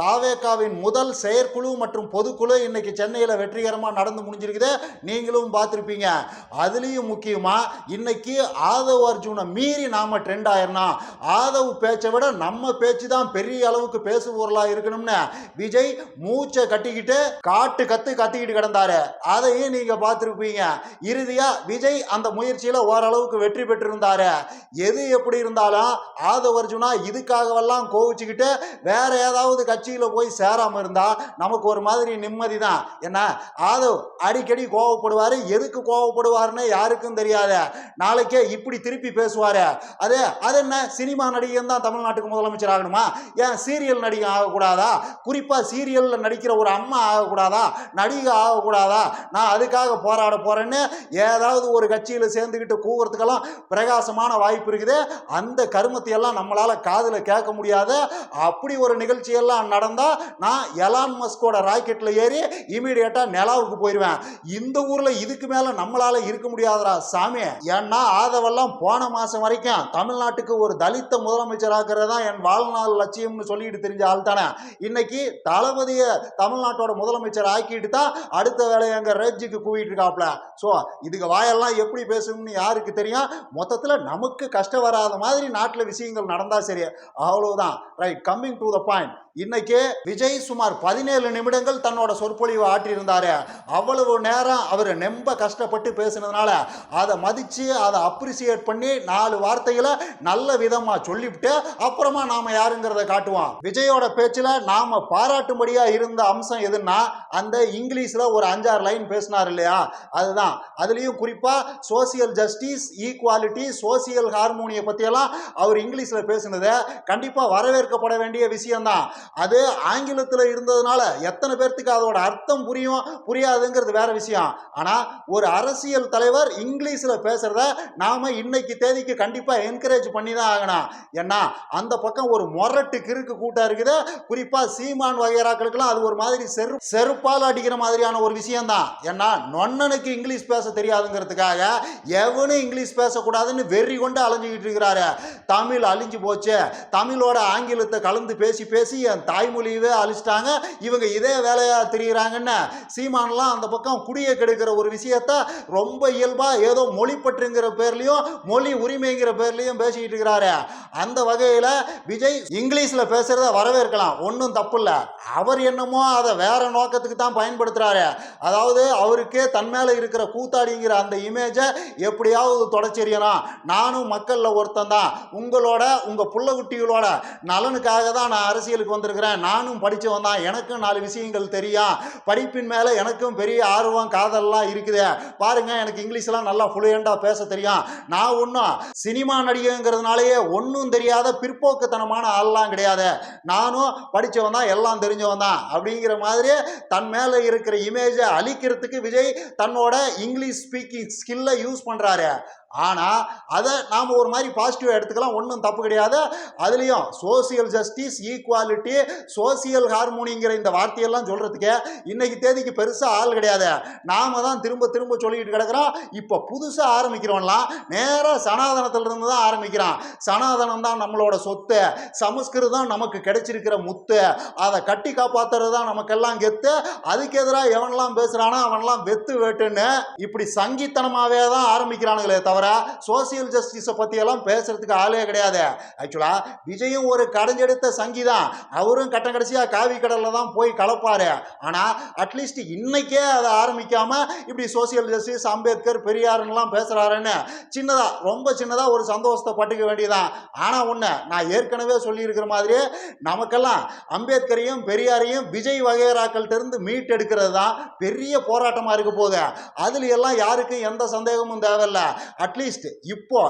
தாவேகாவின் முதல் செயற்குழு மற்றும் பொதுக்குழு இன்னைக்கு சென்னையில் வெற்றிகரமாக நடந்து முடிஞ்சிருக்குது. நீங்களும் பார்த்துருப்பீங்க. அதுலேயும் முக்கியமாக இன்னைக்கு ஆதவ் அர்ஜுனை மீறி நாம் ட்ரெண்ட் ஆயிரணும். ஆதவ் பேச்சை விட நம்ம பேச்சு தான் பெரிய அளவுக்கு பேசுபொருளாக இருக்கணும்னு. விஜய் மூச்சை கட்டிக்கிட்டு காட்டு கத்து கத்திக்கிட்டு கிடந்தாரு. அதையும் நீங்கள் பார்த்துருப்பீங்க. இறுதியாக விஜய் அந்த முயற்சியில் ஓரளவுக்கு வெற்றி பெற்றிருந்தாரு. எது எப்படி இருந்தாலும் ஆதவ் அர்ஜுனா இதுக்காகவெல்லாம் கோவிச்சுக்கிட்டு வேற ஏதாவது கட்சியில் போய் சேராமல் இருந்தா நமக்கு ஒரு மாதிரி நிம்மதி தான் என்ன? ஆதவ் அடிக்கடி கோவப்படுவார். எதுக்கு கோவப்படுவாருன்னு யாருக்கும் தெரியாது. நாளைக்கே இப்படி திருப்பி பேசுவார். அது அது என்ன? சினிமா நடிகன் தான் தமிழ்நாட்டுக்கு முதலமைச்சர் ஆகணுமா? ஏன் சீரியல் நடிகை ஆகக்கூடாதா? குறிப்பாக சீரியலில் நடிக்கிற ஒரு அம்மா ஆகக்கூடாதா? நடிகை ஆகக்கூடாதா? நான் அதுக்காக போராட போறேன்னு ஏதாவது ஒரு கட்சியில் சேர்ந்துக்கிட்டு கூவுறதுக்கெல்லாம் பிரகாசமான வாய்ப்பு இருக்குது. அந்த கருமத்தை எல்லாம் நம்மளால காதில் கேட்க முடியாது. அப்படி ஒரு நிகழ்ச்சியெல்லாம் நடந்தா நான் எலான் மஸ்கோட ராக்கெட்ல ஏறி இமீடியட்டா நிலாவுக்கு போயிடுவேன் இந்த ஊர்ல இதுக்கு மேல நம்மளால இருக்க முடியாதுடா சாமி. ஏன்னா ஆதவெல்லாம் போன மாசம் வரைக்கும் தமிழ்நாட்டுக்கு ஒரு தலித்த முதலமைச்சர் ஆக்குறது தான் என் வாழ்நாள் லட்சியம்னு சொல்லிட்டு தெரிஞ்ச ஆள் தானே. இன்னைக்கு தளபதியை தமிழ்நாட்டோட முதலமைச்சர் ஆக்கிட்டு தான் அடுத்த வேலையை அங்கே ரேஜுக்கு கூவிட்டு இருக்காப்ல. ஸோ இதுக்கு வாயெல்லாம் எப்படி பேசணும்னு யாருக்கு தெரியும்? மொத்தத்தில் நமக்கு கஷ்டம் வராத மாதிரி நாட்டில் விஷயங்கள் நடந்தா சரி. அவ்வளவுதான். Right coming to the point இன்னைக்கு விஜய் சுமார் பதினேழு நிமிடங்கள் தன்னோட சொற்பொழிவு ஆற்றியிருந்தாரு. அவ்வளவு நேரம் அவர் நெம்ப கஷ்டப்பட்டு பேசினதுனால அதை மதித்து அதை அப்ரிசியேட் பண்ணி நாலு வார்த்தைகளை நல்ல விதமாக சொல்லிவிட்டு அப்புறமா நாம் யாருங்கிறத காட்டுவோம். விஜயோட பேச்சில் நாம் பாராட்டும்படியாக இருந்த அம்சம் எதுன்னா அந்த இங்கிலீஷில் ஒரு அஞ்சாறு லைன் பேசினார் இல்லையா? அதுதான். அதுலேயும் குறிப்பாக சோசியல் ஜஸ்டிஸ் ஈக்குவாலிட்டி சோசியல் ஹார்மோனியை பற்றியெல்லாம் அவர் இங்கிலீஷில் பேசினது. கண்டிப்பாக வரவேற்கப்பட வேண்டிய விஷயம்தான். அது ஆங்கிலத்தில் இருந்ததுனால எத்தனை பேர்த்துக்கு அதோட அர்த்தம் புரியும் புரியாதுங்கிறது வேற விஷயம். ஆனால் ஒரு அரசியல் தலைவர் இங்கிலீஷில் பேசுகிறத நாம் இன்னைக்கு தேதிக்கு கண்டிப்பாக என்கரேஜ் பண்ணி தான் ஆகணும். ஏன்னா அந்த பக்கம் ஒரு மொரட்டு கிறுக்கு கூட்டம் இருக்குது. குறிப்பாக சீமான் வகையராக்களுக்கெல்லாம் அது ஒரு மாதிரி செரு செருப்பால் அடிக்கிற மாதிரியான ஒரு விஷயம்தான். ஏன்னா நொன்னனுக்கு இங்கிலீஷ் பேச தெரியாதுங்கிறதுக்காக எவனும் இங்கிலீஷ் பேசக்கூடாதுன்னு வெறி கொண்டு அலைஞ்சிக்கிட்டு இருக்கிறாரு. தமிழ் அழிஞ்சு போச்சு. தமிழோட ஆங்கிலத்தை கலந்து பேசி பேசி தன் தாய்மொழியவே அழிச்சிட்டாங்க. இவங்க இதே வேலையா தெரியுறாங்கன்னு சீமான்லாம் அந்த பக்கம் குடியை கெடுக்கிற ஒரு விஷயத்த ரொம்ப இயல்பா ஏதோ மொழிப்பற்றுங்கிற பேர்லயும் மொழி உரிமைங்கிற பேர்லயும் பேசிக்கிட்டு இருக்கிறாரு. அந்த வகையில் விஜய் இங்கிலீஷில் பேசுறத வரவேற்கலாம். ஒன்றும் தப்பு இல்லை அவர் என்னமோ அதை வேற நோக்கத்துக்கு தான் பயன்படுத்துறாரு. அதாவது அவருக்கே தன் மேலே இருக்கிற கூத்தாடிங்கிற அந்த இமேஜை எப்படியாவது தொடச்செறியணும் நானும் மக்களில் ஒருத்தன் தான். உங்களோட உங்கள் புள்ள குட்டிகளோட நலனுக்காக தான் நான் அரசியலுக்கு வந்து வந்திருக்கிறேன். நானும் படித்தவன் தான். எனக்கும் நாலு விஷயங்கள் தெரியும் படிப்பின் மேலே எனக்கும் பெரிய ஆர்வம் காதல்லாம் இருக்குது. பாருங்க எனக்கு இங்கிலீஷ்லாம் நல்லா ஃப்ளூயண்டாக பேச தெரியும். நான் ஒன்றும் சினிமா நடிகைங்கிறதுனாலேயே ஒன்றும் தெரியாத பிற்போக்குத்தனமான ஆள்லாம் கிடையாது. நானும் படித்தவன் தான் எல்லாம் தெரிஞ்சவன் தான். அப்படிங்கிற மாதிரி தன் மேலே இருக்கிற இமேஜை அழிக்கிறதுக்கு விஜய் தன்னோட இங்கிலீஷ் ஸ்பீக்கிங் ஸ்கில்லை யூஸ் பண்ணுறாரு ஆனால் அதை நாம் ஒரு மாதிரி பாசிட்டிவாக எடுத்துக்கலாம். ஒன்றும் தப்பு கிடையாது. அதுலேயும் சோசியல் ஜஸ்டிஸ் ஈக்குவாலிட்டி சோசியல் ஹார்மோனிங்கிற இந்த வார்த்தையெல்லாம் சொல்கிறதுக்கு இன்றைக்கி தேதிக்கு பெருசாக ஆள் கிடையாது. நாம் தான் திரும்ப திரும்ப சொல்லிக்கிட்டு கிடக்குறோம். இப்போ புதுசாக ஆரம்பிக்கிறோம்லாம் நேராக சனாதனத்திலிருந்து தான் ஆரம்பிக்கிறான். சனாதனம் தான் நம்மளோட சொத்து. சமஸ்கிருதம் நமக்கு கிடைச்சிருக்கிற முத்து. அதை கட்டி காப்பாத்துறது தான் நமக்கெல்லாம் கெத்து. அதுக்கு எதிராக எவன்லாம் பேசுகிறானோ அவனெல்லாம் வெத்து வேட்டுன்னு இப்படி சங்கித்தனமாகவே தான் ஆரம்பிக்கிறானுங்களே தவிர சோசியல் ஜஸ்டிஸை பற்றியெல்லாம் பேசுறதுக்கு ஆளே கிடையாது. ஆக்சுவலாக விஜயும் ஒரு கடைஞ்செடுத்த சங்கி தான் அவரும் கட்ட கடைசியாக காவி கடலில் தான் போய் கலப்பார். ஆனால் அட்லீஸ்ட் இன்னைக்கே அதை ஆரம்பிக்காமல் இப்படி சோசியல் ஜஸ்டிஸ் அம்பேத்கர் பெரியாருன்னெலாம் பேசுகிறாருன்னு சின்னதாக ரொம்ப சின்னதாக ஒரு சந்தோஷத்தை பட்டுக்க வேண்டியதான் ஆனால் ஒன்று நான் ஏற்கனவே சொல்லியிருக்கிற மாதிரியே நமக்கெல்லாம் அம்பேத்கரையும் பெரியாரையும் விஜய் வகைராக்கள்கிட்ட இருந்து மீட் எடுக்கிறது தான் பெரிய போராட்டமாக இருக்க போகுது. அதில் எல்லாம் யாருக்கும் எந்த சந்தேகமும் தேவையில்லை. அட்லீஸ்ட் இப்போ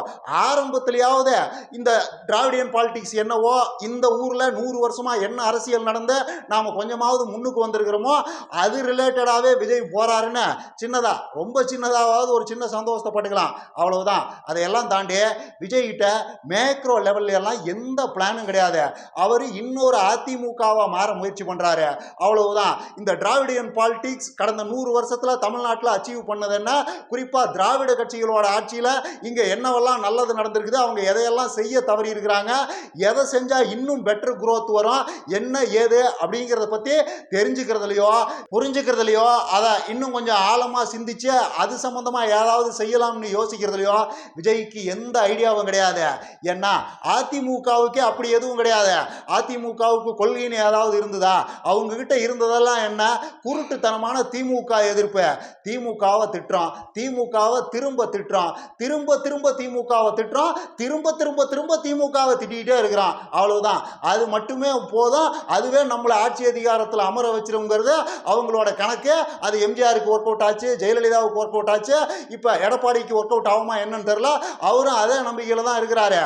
ஆரம்பத்திலேயாவது இந்த திராவிடியன் பாலிடிக்ஸ் என்னவோ இந்த ஊரில் நூறு வருஷமாக என்ன அரசியல் நடந்து நாம் கொஞ்சமாவது முன்னுக்கு வந்திருக்கிறோமோ அது ரிலேட்டடாகவே விஜய் போகிறாருன்னு சின்னதாக ரொம்ப சின்னதாவது ஒரு சின்ன சந்தோஷப்பட்டுக்கலாம் அவ்வளவுதான். அதையெல்லாம் தாண்டி விஜய்கிட்ட மேக்ரோ லெவல்ல எல்லாம் எந்த பிளானும் கிடையாது. அவர் இன்னொரு அதிமுகவாக மாற முயற்சி பண்ணுறாரு அவ்வளவுதான். இந்த திராவிடியன் பாலிடிக்ஸ் கடந்த நூறு வருஷத்தில் தமிழ்நாட்டில் அச்சீவ் பண்ணதுன்னா குறிப்பாக திராவிட கட்சிகளோட ஆட்சியில் இங்க என்னவெல்லாம் நல்லது நடந்திருக்குது அவங்க எதையெல்லாம் செய்ய தவறி இருக்கிறாங்க எதை செஞ்சா இன்னும் பெட்டர் குரோத் வரும் என்ன ஏது அப்படிங்கிறத பத்தி தெரிஞ்சுக்கிறதுலையோ புரிஞ்சுக்கிறதுலையோ அதை இன்னும் கொஞ்சம் ஆழமா சிந்திச்சு அது சம்மந்தமாக ஏதாவது செய்யலாம்னு யோசிக்கிறதுலையோ விஜய்க்கு எந்த ஐடியாவும் கிடையாது. ஏன்னா அதிமுகவுக்கு அப்படி எதுவும் கிடையாது. அதிமுகவுக்கு கொள்கைன்னு ஏதாவது இருந்ததா? அவங்க கிட்ட இருந்ததெல்லாம் என்ன? குருட்டுத்தனமான திமுக எதிர்ப்பு. திமுகவை திட்டுறோம். திமுகவை திரும்ப திட்டுறோம். திரும்ப திரும்ப திமுகவை திட்டுறோம் திரும்ப திரும்ப திரும்ப திமுகவை திட்டிகிட்டே இருக்கிறான். அவ்வளவுதான். அது மட்டுமே போதும். அதுவே நம்மளை ஆட்சி அதிகாரத்தில் அமர வச்சிருங்கிறது அவங்களோட கணக்கு. அது எம்ஜிஆருக்கு ஒர்க் அவுட் ஆச்சு ஜெயலலிதாவுக்கு ஒர்க் அவுட் ஆச்சு. இப்போ எடப்பாடிக்கு ஒர்க் அவுட் ஆகுமா என்னன்னு தெரில அவரும் அதே நம்பிக்கையில் தான் இருக்கிறாரு.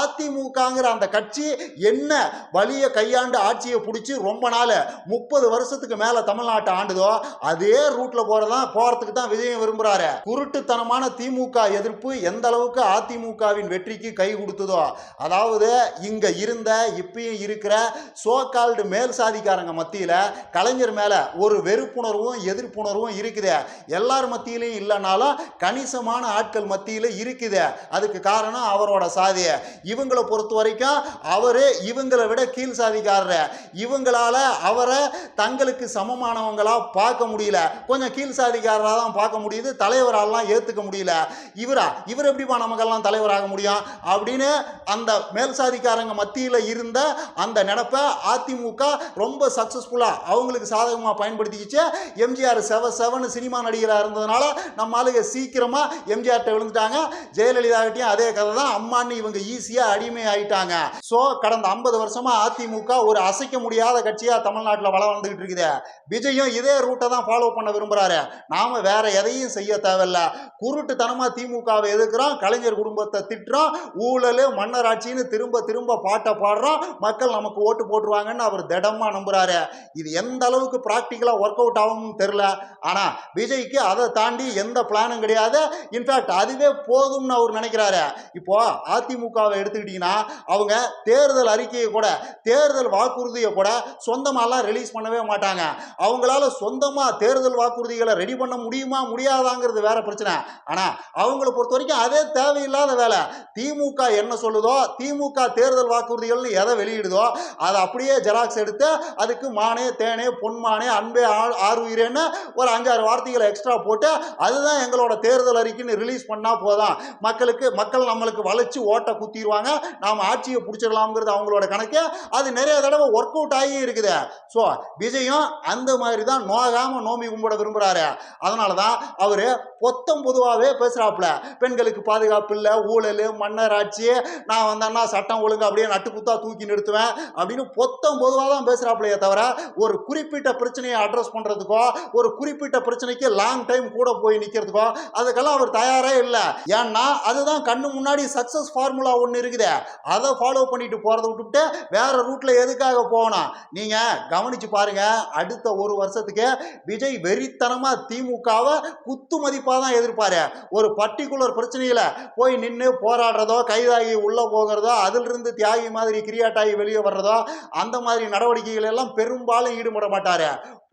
அதிமுகங்கிற அந்த கட்சி என்ன வழியை கையாண்டு ஆட்சியை பிடிச்சி ரொம்ப நாள் முப்பது வருஷத்துக்கு மேலே தமிழ்நாட்டை ஆண்டுதோ அதே ரூட்டில் போகிறதான் போகிறதுக்கு தான் விஜயம் விரும்புகிறாரு குருட்டுத்தனமான திமுக எதிர்ப்பு எந்த அளவுக்கு அதிமுகவின் வெற்றிக்கு கை கொடுத்ததோ அதாவது இங்க இருந்த இப்பயும் இருக்கிற சோ கால்டு மேல் சாதிக்காரங்க மத்தியில கலைஞர் மேல ஒரு வெறுப்புணர்வும் எதிர்ப்புணர்வும் இருக்குது. எல்லார் மத்தியிலையும் இல்லைனாலும் கணிசமான ஆட்கள் மத்தியில இருக்குது. அதுக்கு காரணம் அவரோட சாதி இவங்களை பொறுத்த வரைக்கும் அவர் இவங்களை விட கீழ் சாதிக்காரர் இவங்களால அவரை தங்களுக்கு சமமானவங்களா பார்க்க முடியல. கொஞ்சம் கீழ் சாதிக்காரராக தான் பார்க்க முடியுது. தலைவராலாம் ஏற்றுக்க முடியல. இவர் இல்லையா இவர் எப்படிப்பா நமக்கெல்லாம் தலைவராக முடியும்? அப்படின்னு அந்த மேல் சாதிக்காரங்க மத்தியில் இருந்த அந்த நினப்பை அதிமுக ரொம்ப சக்ஸஸ்ஃபுல்லாக அவங்களுக்கு சாதகமாக பயன்படுத்திக்கிச்சு. எம்ஜிஆர் செவ செவன் சினிமா நடிகராக இருந்ததுனால நம்ம ஆளுங்க சீக்கிரமாக எம்ஜிஆர்கிட்ட விழுந்துட்டாங்க. ஜெயலலிதாகிட்டையும் அதே கதை தான் அம்மான்னு இவங்க ஈஸியாக அடிமை ஆயிட்டாங்க. ஸோ கடந்த ஐம்பது வருஷமாக அதிமுக ஒரு அசைக்க முடியாத கட்சியாக தமிழ்நாட்டில் வளம் வந்துகிட்டு இருக்குது. விஜயும் இதே ரூட்டை தான் ஃபாலோ பண்ண விரும்புகிறாரு நாம் வேற எதையும் செய்ய தேவையில்ல. குருட்டுத்தனமாக திமுக திமுகவை எதிர்க்கிறான் கலைஞர் குடும்பத்தை திட்டுறான் ஊழல் மன்னராட்சின்னு திரும்ப திரும்ப பாட்டை பாடுறான் மக்கள் நமக்கு ஓட்டு போட்டுருவாங்கன்னு அவர் திடமாக நம்புகிறாரு இது எந்த அளவுக்கு ப்ராக்டிக்கலாக ஒர்க் அவுட் ஆகும்னு தெரில ஆனால் விஜய்க்கு அதை தாண்டி எந்த பிளானும் கிடையாது. இன்ஃபேக்ட் அதுவே போதும்னு அவர் நினைக்கிறாரு. இப்போ அதிமுகவை எடுத்துக்கிட்டிங்கன்னா அவங்க தேர்தல் அறிக்கையை கூட தேர்தல் வாக்குறுதியை கூட சொந்தமாலாம் ரிலீஸ் பண்ணவே மாட்டாங்க. அவங்களால சொந்தமாக தேர்தல் வாக்குறுதிகளை ரெடி பண்ண முடியுமா முடியாதாங்கிறது வேற பிரச்சனை. ஆனால் அவங்கள பொறுத்த வரைக்கும் அதே தேவையில்லாத வேலை. திமுக என்ன சொல்லுதோ திமுக தேர்தல் வாக்குறுதிகள்னு எதை வெளியிடுதோ அதை அப்படியே ஜெராக்ஸ் எடுத்து அதுக்கு மானே தேனே பொன்மானே அன்பே ஆ- ஆறுயிரேன்னு ஒரு அஞ்சாறு வார்த்தைகளை எக்ஸ்ட்ரா போட்டு அதுதான் எங்களோட தேர்தல் அறிக்கைன்னு ரிலீஸ் பண்ணால் போதும். மக்களுக்கு மக்கள் நம்மளுக்கு வளைச்சு ஓட்டை குத்திடுவாங்க நாம் ஆட்சியை பிடிச்சிடலாம்ங்கிறது அவங்களோட கணக்கு. அது நிறைய தடவை ஒர்க் அவுட் ஆகி இருக்குது. ஸோ விஜயும் அந்த மாதிரி தான் நோகாமல் நோம்பி கும்பிட விரும்புகிறாரு அதனால தான் அவர் பொத்தம் பொதுவாகவே பேசுகிறாப்புல பெண்களுக்கு பாதுகாப்பு இல்லை ஊழல் மன்னராட்சி நான் வந்தேன்னா சட்டம் ஒழுங்கு அப்படியே நட்டு குத்தா தூக்கி நிறுத்துவேன் அப்படின்னு பொத்தம் பொதுவாக தான் பேசுகிறாப்பிலையே தவிர ஒரு குறிப்பிட்ட பிரச்சனையை அட்ரஸ் பண்ணுறதுக்கோ ஒரு குறிப்பிட்ட பிரச்சனைக்கு லாங் டைம் கூட போய் நிற்கிறதுக்கோ அதுக்கெல்லாம் அவர் தயாரே இல்லை. ஏன்னா அதுதான் கண்ணு முன்னாடி சக்ஸஸ் ஃபார்முலா ஒன்று இருக்குது. அதை ஃபாலோ பண்ணிட்டு போகிறத விட்டுவிட்டு வேற ரூட்டில் எதுக்காக போகணும்? நீங்கள் கவனிச்சு பாருங்க அடுத்த ஒரு வருஷத்துக்கு விஜய் வெறித்தனமாக திமுகவை குத்து மதிப்பாக தான் எதிர்ப்பாரு. ஒரு பர்டிகுலர் பிரச்சனையில் போய் நின்று போராடுறதோ கைதாகி உள்ளே போகிறதோ அதிலிருந்து தியாகி மாதிரி கிரியாட்டாகி வெளியே வர்றதோ அந்த மாதிரி நடவடிக்கைகள் எல்லாம் பெரும்பாலும் ஈடுபட மாட்டார்.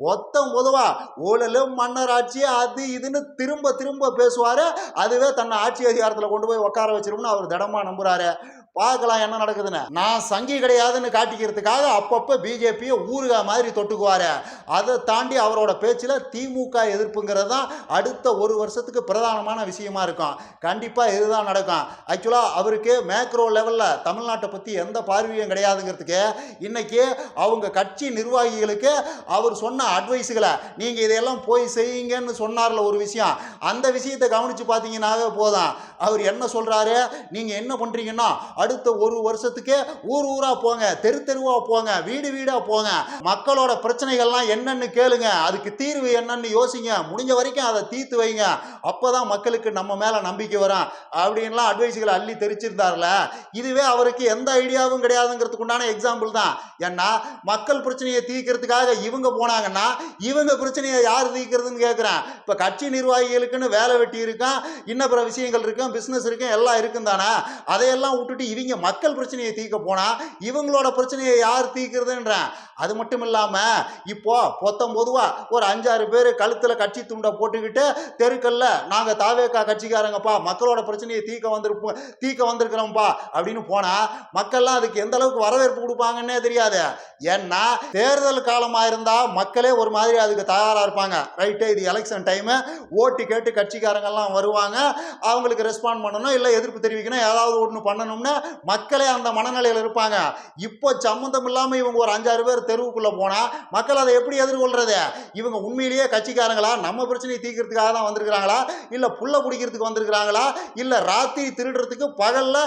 மொத்தம் பொதுவா ஊழல் மன்னராட்சி அது இதுன்னு திரும்ப திரும்ப பேசுவார். அதுவே தன்னை ஆட்சி அதிகாரத்தில் கொண்டு போய் உட்கார வச்சிரும்னு அவர் திடமாக நம்புகிறாரு பார்க்கலாம் என்ன நடக்குதுன்னு. நான் சங்கி கிடையாதுன்னு காட்டிக்கிறதுக்காக அப்பப்போ பிஜேபியை ஊறுகா மாதிரி தொட்டுக்குவார். அதை தாண்டி அவரோட பேச்சில் திமுக எதிர்ப்புங்கிறது தான் அடுத்த ஒரு வருஷத்துக்கு பிரதானமான விஷயமா இருக்கும். கண்டிப்பாக இதுதான் நடக்கும். ஆக்சுவலாக அவருக்கு மேக்ரோ லெவலில் தமிழ்நாட்டை பற்றி எந்த பார்வையும் கிடையாதுங்கிறதுக்கு இன்னைக்கு அவங்க கட்சி நிர்வாகிகளுக்கு அவர் சொன்ன அட்வைஸுகளை நீங்கள் இதையெல்லாம் போய் செய்யுங்கன்னு சொன்னார்ல ஒரு விஷயம். அந்த விஷயத்தை கவனித்து பார்த்தீங்கன்னாவே போதும். அவர் என்ன சொல்கிறாரு நீங்கள் என்ன பண்ணுறீங்கன்னா அடுத்த ஒரு வருஷத்துக்கே ஊர் ஊராக போங்க தெரு தெருவாக போங்க வீடு வீடாக போங்க. மக்களோட பிரச்சனைகள்லாம் என்னன்னு கேளுங்க. அதுக்கு தீர்வு என்னன்னு யோசிங்க. முடிஞ்ச வரைக்கும் அதை தீர்த்து வைங்க. அப்போ தான் மக்களுக்கு நம்ம மேலே நம்பிக்கை வரும். அப்படின்லாம் அட்வைஸுகளை அள்ளி தெரிச்சிருந்தார்ல. இதுவே அவருக்கு எந்த ஐடியாவும் கிடையாதுங்கிறதுக்கு உண்டான எக்ஸாம்பிள் தான். ஏன்னா மக்கள் பிரச்சனையை தீர்க்கிறதுக்காக இவங்க போனாங்கன்னா இவங்க பிரச்சனையை யார் தீர்க்கிறதுன்னு கேட்குறேன் இப்போ கட்சி நிர்வாகிகளுக்குன்னு வேலை வெட்டி இருக்கும் இன்ன பிற விஷயங்கள் இருக்கும் பிஸ்னஸ் இருக்கும் எல்லாம் இருக்கும் தானே அதையெல்லாம் விட்டுட்டு இவங்க மக்கள் பிரச்சனையை தீர்க்க போனா இவங்களோட பிரச்சனையை யார் தீர்க்கிறதுன்றேன். அது மட்டும் இல்லாம இப்போ பொத்தம் பொதுவா ஒரு அஞ்சாறு பேர் கழுத்துல கட்சி துண்டை போட்டுக்கிட்டு தெருக்கல்ல நாங்க தாவேக்கா கட்சிக்காரங்கப்பா மக்களோட பிரச்சனையை தீர்க்க வந்திருப்போம் தீர்க்க வந்திருக்கிறோம்ப்பா அப்படின்னு போனா மக்கள்லாம் அதுக்கு எந்த அளவுக்கு வரவேற்பு கொடுப்பாங்கன்னே தெரியாது. ஏன்னா தேர்தல் காலமா இருந்தா மக்களே ஒரு மாதிரி அதுக்கு தயாரா இருப்பாங்க. ரைட்டு இது எலெக்ஷன் டைமு ஓட்டு கேட்டு கட்சிக்காரங்கெல்லாம் வருவாங்க. அவங்களுக்கு ரெஸ்பாண்ட் பண்ணணும் இல்லை எதிர்ப்பு தெரிவிக்கணும். ஏதாவது ஒன்று பண்ணணும்னு மக்களே அந்த மனநிலையில் இருப்பாங்க. இப்போ சம்மந்தம் இல்லாமல் இவங்க ஒரு அஞ்சாறு பேர் தெருவுக்குள்ளே போனால் மக்கள் அதை எப்படி எதிர்கொள்றது? இவங்க உண்மையிலேயே கட்சிக்காரங்களா? நம்ம பிரச்சனையை தீர்க்கிறதுக்காக தான் வந்திருக்கிறாங்களா? இல்லை புல்ல பிடிக்கிறதுக்கு வந்திருக்கிறாங்களா? இல்லை ராத்திரி திருடுறதுக்கு பகலில்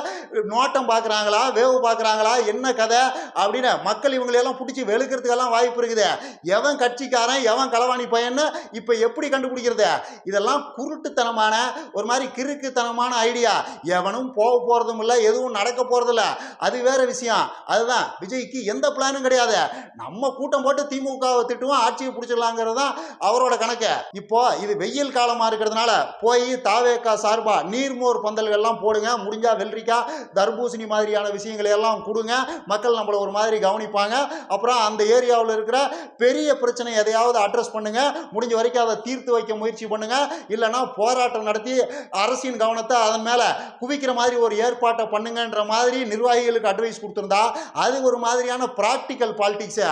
நோட்டம் பார்க்குறாங்களா வேவு பார்க்குறாங்களா என்ன கதை? அப்படின்னு மக்கள் இவங்களையெல்லாம் பிடிச்சி வெளுக்கிறதுக்கெல்லாம் வாய்ப்பு இருக்குது. எவன் கட்சிக்காரன்? எவன் களவாணி பையன்னு இப்போ எப்படி கண்டுபிடிக்கிறது? இதெல்லாம் குருட்டுத்தனமான ஒரு மாதிரி கிறுக்குத்தனமான ஐடியா எவனும் போக போகிறதும் இல்லை எதுவும் நடக்க போகிறதில்ல அது வேற விஷயம். அதுதான். விஜய்க்கு எந்த பிளானும் கிடையாது. நம்ம கூட்டம் போட்டு திமுகவை திட்டுவோம் ஆட்சியை பிடிச்சிடலாங்கிறது தான் அவரோட கணக்கு. இப்போ இது வெயில் காலமாக இருக்கிறதுனால போய் தாவேக்கா சார்பா நீர்மோர் பந்தல்கள்லாம் போடுங்க முடிஞ்சா வெள்ளரிக்காய் தர்பூசணி மாதிரியான விஷயங்களை எல்லாம் கொடுங்க. மக்கள் நம்மளை ஒரு மாதிரி கவனிப்பாங்க. அப்புறம் அந்த ஏரியாவில் இருக்கிற பெரிய பிரச்சனை எதையாவது அட்ரஸ் பண்ணுங்க. முடிஞ்ச வரைக்கும் அதை தீர்த்து வைக்க முயற்சி பண்ணுங்க. இல்லைன்னா போராட்டம் நடத்தி அரசின் கவனத்தை அதன் மேலே குவிக்கிற மாதிரி ஒரு ஏற்பாட்டை பண்ணுங்கன்ற மாதிரி நிர்வாகிகளுக்கு அட்வைஸ் கொடுத்துருந்தா அது ஒரு மாதிரியான ப்ராக்டிக்கல் பாலிடிக்ஸு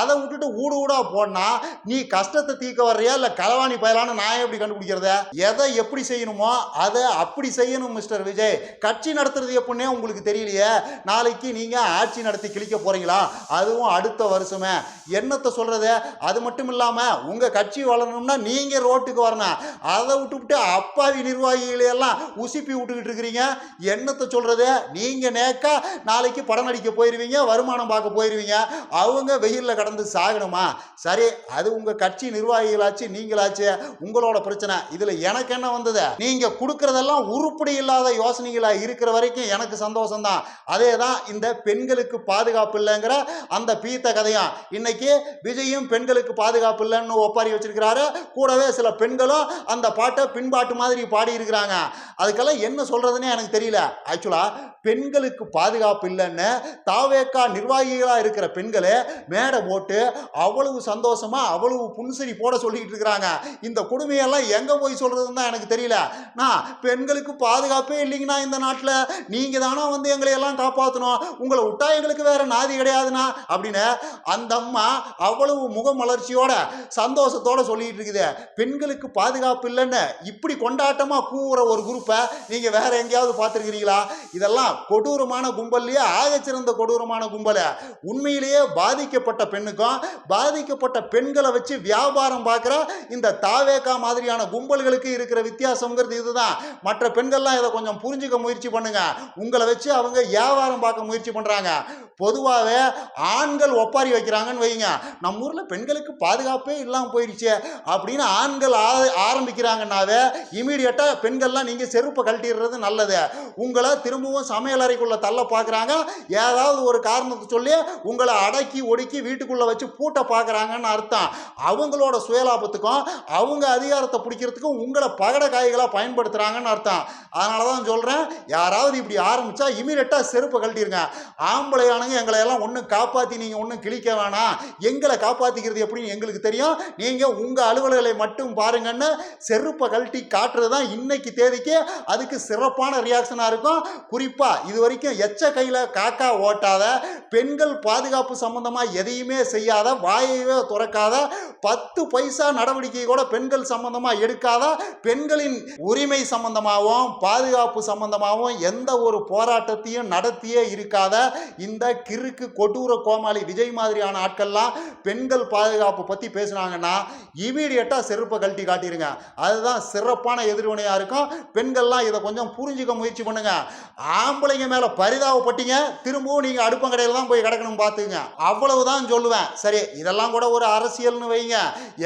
அதை விட்டுட்டு ஊடு ஊடா போனா நீ கஷ்டத்தை தீர்க்க வர்றியா இல்லை களவாணி பயலான நான் எப்படி கண்டுபிடிக்கிறத? எதை எப்படி செய்யணுமோ அதை அப்படி செய்யணும் மிஸ்டர் விஜய். கட்சி நடத்துறது எப்படின்னே உங்களுக்கு தெரியலையே. நாளைக்கு நீங்கள் ஆட்சி நடத்தி கிழிக்க போறீங்களா? அதுவும் அடுத்த வருஷமே. என்னத்தை சொல்றது? அது மட்டும் இல்லாமல் உங்கள் கட்சி வளரணும்னா நீங்கள் ரோட்டுக்கு வரணும். அதை விட்டுவிட்டு அப்பாவி நிர்வாகிகளை எல்லாம் உசுப்பி விட்டுக்கிட்டு இருக்கிறீங்க. என்னத்தை சொல்றது? நீங்கள் நேக்கா நாளைக்கு படம் நடிக்க போயிடுவீங்க வருமானம் பார்க்க போயிடுவீங்க அவங்க வெயிலில் கடந்து சாகணுமா? சரி அது உங்கள் கட்சி நிர்வாகிகளாச்சு நீங்களாச்சு உங்களோட பிரச்சனை. இதில் எனக்கு என்ன வந்தது? நீங்கள் கொடுக்குறதெல்லாம் உருப்படி இல்லாத யோசனைகளாக இருக்கிற வரைக்கும் எனக்கு சந்தோஷம்தான். அதே தான் இந்த பெண்களுக்கு பாதுகாப்பு இல்லைங்கிற அந்த பீத்த கதையும். இன்னைக்கு விஜயும் பெண்களுக்கு பாதுகாப்பு இல்லைன்னு ஒப்பாரி வச்சிருக்கிறாரு. கூடவே சில பெண்களும் அந்த பாட்டை பின்பாட்டு மாதிரி பாடி இருக்கிறாங்க அதுக்கெல்லாம் என்ன சொல்றதுன்னே எனக்கு தெரியல. ஆக்சுவலா பெண்களுக்கு பாதுகாப்பு இல்லைன்னு தாவேக்கா நிர்வாகிகளாக இருக்கிற பெண்களே மேடை போட்டு அவ்வளவு சந்தோஷமாக அவ்வளவு புன்சரி போட சொல்லிட்டு இருக்கிறாங்க. இந்த கொடுமையெல்லாம் எங்கே போய் சொல்கிறதுன்னு தான் எனக்கு தெரியல. நான் பெண்களுக்கு பாதுகாப்பே இல்லைங்கண்ணா இந்த நாட்டில். நீங்கள் தானா வந்து எங்களை எல்லாம் காப்பாற்றணும் உங்களை விட்டா எங்களுக்கு வேற நாதி கிடையாதுண்ணா அப்படின்னு அந்த அம்மா அவ்வளவு முகமலர்ச்சியோட சந்தோஷத்தோட சொல்லிட்டு இருக்குது. பெண்களுக்கு பாதுகாப்பு இல்லைன்னு இப்படி கொண்டாட்டமாக கூவுற ஒரு குரூப்பை நீங்கள் வேற எங்கேயாவது பார்த்துருக்கிறீங்களா? இதெல்லாம் கொடூரமான கும்பல்லையே ஆகச்சிறந்த கொடூரமான கும்பல. உண்மையிலேயே பாதிக்கப்பட்ட பெண்ணுக்கும் பாதிக்கப்பட்ட பெண்களை வச்சு வியாபாரம் பார்க்குற இந்த தாவேக்கா மாதிரியான கும்பல்களுக்கு இருக்கிற வித்தியாசங்கிறது இதுதான். மற்ற பெண்கள்லாம் இதை கொஞ்சம் புரிஞ்சுக்க முயற்சி பண்ணுங்க. உங்களை வச்சு அவங்க வியாபாரம் பார்க்க முயற்சி பண்ணுறாங்க பொதுவாகவே ஆண்கள் ஒப்பாரி வைக்கிறாங்கன்னு வைங்க. நம்ம ஊரில் பெண்களுக்கு பாதுகாப்பே இல்லாமல் போயிடுச்சு அப்படின்னு ஆண்கள் ஆ- ஆரம்பிக்கிறாங்கன்னாவே இமீடியட்டாக பெண்கள்லாம் நீங்கள் செருப்பை கழட்டிடுறது நல்லது. உங்களை திரும்பவும் சமையல் அறைக்குள்ளே தள்ள பார்க்குறாங்க. ஏதாவது ஒரு காரணத்தை சொல்லி உங்களை அடக்கி ஒடுக்கி வீட்டுக்குள்ளே வச்சு பூட்ட பார்க்குறாங்கன்னு அர்த்தம். அவங்களோட சுயலாபத்துக்கும் அவங்க அதிகாரத்தை பிடிக்கிறதுக்கும் உங்களை பகட காய்களாக பயன்படுத்துகிறாங்கன்னு அர்த்தம். அதனால தான் சொல்கிறேன் யாராவது இப்படி ஆரம்பித்தா இமீடியட்டாக செருப்பை கழட்டிடுங்க ஆம்பளையானுங்க எங்களை எல்லாம் ஒன்றும் காப்பாற்றி நீங்கள் ஒன்றும் கிழிக்க வேணாம். எங்களை காப்பாற்றிக்கிறது எப்படின்னு எங்களுக்கு தெரியும். நீங்கள் உங்கள் அலுவலர்களை மட்டும் பாருங்கன்னு செருப்பை கழட்டி காட்டுறது தான் இன்னைக்கு தேதிக்கு அதுக்கு சிறப்பான ரியாக்ஷனாக இருக்கும். குறிப்பாக இது வரைக்கும் எச்ச கையில் காக்கா ஓட்டாத பெண்கள் பாதுகாப்பு சம்மந்தமாக எதையுமே செய்யாத வாயையே துறக்காத பத்து பைசா நடவடிக்கை கூட பெண்கள் சம்பந்தமாக எடுக்காத பெண்களின் உரிமை சம்பந்தமாகவும் பாதுகாப்பு சம்பந்தமாகவும் எந்த ஒரு போராட்டத்தையும் நடத்தியே இருக்காத இந்த கிறுக்கு கொடூர கோமாளி விஜய் மாதிரியான ஆட்கள்லாம் பெண்கள் பாதுகாப்பு பற்றி பேசுனாங்கன்னா இமீடியட்டாக செருப்பை கழட்டி காட்டிடுங்க அதுதான் சிறப்பான எதிர்வினையாக இருக்கும். பெண்கள்லாம் இதை கொஞ்சம் புரிஞ்சுக்க முயற்சி பண்ணுங்க. பொம்பளைங்க மேலே பரிதாபப்பட்டீங்க திரும்பவும் நீங்கள் அடுப்பங்கடையில் தான் போய் கிடக்கணும் பார்த்துங்க. அவ்வளவுதான் சொல்லுவேன். சரி இதெல்லாம் கூட ஒரு அரசியல்னு வைங்க.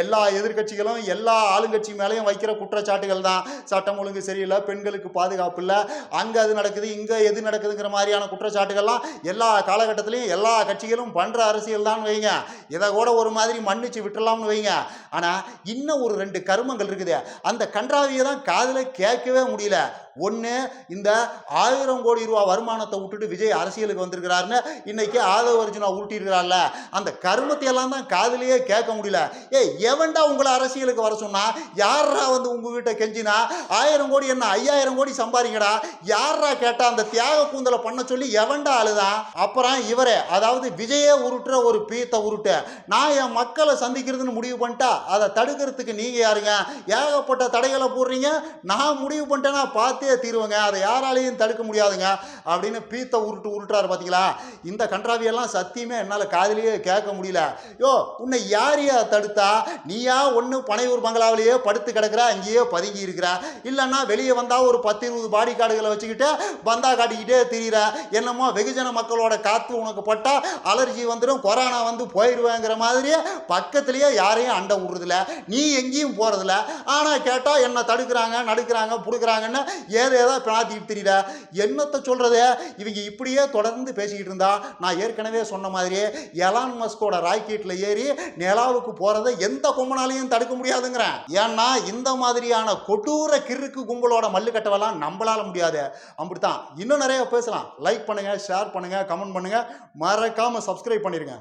எல்லா எதிர்க்கட்சிகளும் எல்லா ஆளுங்கட்சி மேலேயும் வைக்கிற குற்றச்சாட்டுகள் தான். சட்டம் ஒழுங்கு சரியில்லை பெண்களுக்கு பாதுகாப்பு இல்லை. அங்கே அது நடக்குது இங்கே எது நடக்குதுங்கிற மாதிரியான குற்றச்சாட்டுகள்லாம் எல்லா காலகட்டத்திலையும் எல்லா கட்சிகளும் பண்ணுற அரசியல் தான் வைங்க. இதை கூட ஒரு மாதிரி மன்னிச்சு விட்டுடலாம்னு வைங்க. ஆனால் இன்னும் ஒரு ரெண்டு கருமங்கள் இருக்குது. அந்த கன்றாவியை தான் காதில் கேட்கவே முடியல. ஒன்று இந்த ஆயிரம் கோடி ரூபா வருமானத்தை விட்டுட்டு விஜய் அரசியலுக்கு வந்திருக்கிறாருன்னு இன்னைக்கு ஆதவ அர்ஜுனா உருட்டியிருக்கிறார்ல. அந்த கருமத்தை எல்லாம் தான் காதுலயே கேட்க முடியல. ஏ எவன்டா உங்களை அரசியலுக்கு வர சொன்னா? யாரா வந்து உங்க வீட்டை கெஞ்சினா? ஆயிரம் கோடி என்ன ஐயாயிரம் கோடி சம்பாதிங்கடா? யாரா கேட்டா அந்த தியாக கூந்தலை பண்ண சொல்லி எவன்டா அழுதான்? அப்புறம் இவரே அதாவது விஜயே உருட்டுற ஒரு பீத்தை உருட்டு. நான் என் மக்களை சந்திக்கிறதுன்னு முடிவு பண்ணிட்டா அதை தடுக்கிறதுக்கு நீங்கள் யாருங்க? ஏகப்பட்ட தடைகளை போடுறீங்க. நான் முடிவு பண்ணிட்டேன்னா பார்த்தே தீருவேங்க. அதை யாராலையும் தடுக்க முடியாதுங்க. அப்படின்னு பீத்தை உருட்டு உருட்டுறாரு பார்த்தீங்களா இந்த கன்றாவியெல்லாம் சத்தியமே என்னால் காதலியே கேட்க முடியல. யோ உன்னை யாரையா தடுத்தா? நீயா ஒன்று பனையூர் பங்களாவிலேயே படுத்து கிடக்குற அங்கேயே பதுங்கி இருக்கிற. இல்லைன்னா வெளியே வந்தால் ஒரு பத்து இருபது பாடி கார்டுகளை வச்சுக்கிட்டு பந்தா காட்டிக்கிட்டே திரியிற. என்னமோ வெகுஜன மக்களோட காற்று உனக்கு பட்டா அலர்ஜி வந்துடும் கொரோனா வந்து போயிடுவேன் போயிடுவேங்கிற மாதிரியே பக்கத்துலேயே யாரையும் அண்டை விடுறதில்ல. நீ எங்கேயும் போகிறதில்ல ஆனால் கேட்டால் என்னை தடுக்கிறாங்க நடுக்கிறாங்க பிடுக்குறாங்கன்னு ஏதோ ஏதோ பிராத்திட்டு தெரியல என்னத்தை சொல்கிறது இவங்க இப்படியே தொடர்ந்து பேசிக்கிட்டு இருந்தா நான் ஏற்கனவே சொன்ன மாதிரியே எலான் மஸ்கோட ராக்கெட்டில் ஏறி நிலாவுக்கு போகிறத எந்த கும்பனாலையும் தடுக்க முடியாதுங்கிறேன். ஏன்னா இந்த மாதிரியான கொடூர கிறுக்கு கும்பலோட மல்லுக்கட்டவெல்லாம் நம்மளால முடியாது. அப்படித்தான். இன்னும் நிறைய பேசலாம். லைக் பண்ணுங்கள் ஷேர் பண்ணுங்கள் கமெண்ட் பண்ணுங்கள் மறக்காமல் சப்ஸ்கிரைப் பண்ணிடுங்க